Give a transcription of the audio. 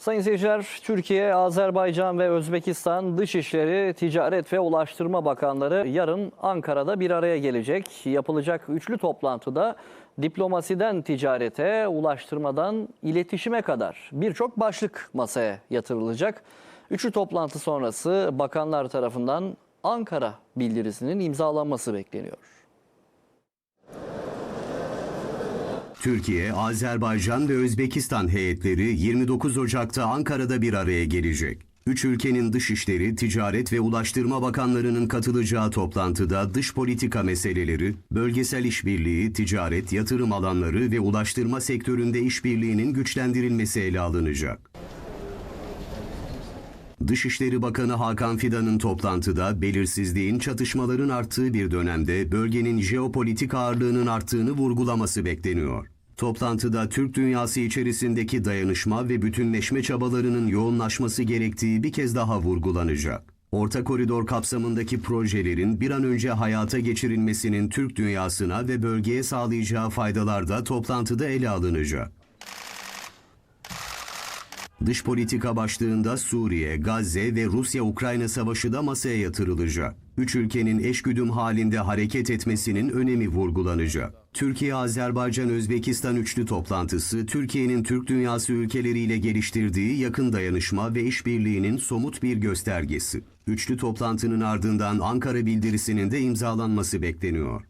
Sayın seyirciler, Türkiye, Azerbaycan ve Özbekistan Dışişleri, Ticaret ve Ulaştırma Bakanları yarın Ankara'da bir araya gelecek. Yapılacak üçlü toplantıda diplomasiden ticarete, ulaştırmadan iletişime kadar birçok başlık masaya yatırılacak. Üçlü toplantı sonrası bakanlar tarafından Ankara bildirisinin imzalanması bekleniyor. Türkiye, Azerbaycan ve Özbekistan heyetleri 29 Ocak'ta Ankara'da bir araya gelecek. Üç ülkenin dışişleri, ticaret ve ulaştırma bakanlarının katılacağı toplantıda dış politika meseleleri, bölgesel işbirliği, ticaret, yatırım alanları ve ulaştırma sektöründe işbirliğinin güçlendirilmesi ele alınacak. Dışişleri Bakanı Hakan Fidan'ın toplantıda belirsizliğin, çatışmaların arttığı bir dönemde bölgenin jeopolitik ağırlığının arttığını vurgulaması bekleniyor. Toplantıda Türk dünyası içerisindeki dayanışma ve bütünleşme çabalarının yoğunlaşması gerektiği bir kez daha vurgulanacak. Orta koridor kapsamındaki projelerin bir an önce hayata geçirilmesinin Türk dünyasına ve bölgeye sağlayacağı faydalar da toplantıda ele alınacak. Dış politika başlığında Suriye, Gazze ve Rusya-Ukrayna savaşı da masaya yatırılacak. Üç ülkenin eşgüdüm halinde hareket etmesinin önemi vurgulanacak. Türkiye-Azerbaycan-Özbekistan üçlü toplantısı, Türkiye'nin Türk dünyası ülkeleriyle geliştirdiği yakın dayanışma ve işbirliğinin somut bir göstergesi. Üçlü toplantının ardından Ankara bildirisinin de imzalanması bekleniyor.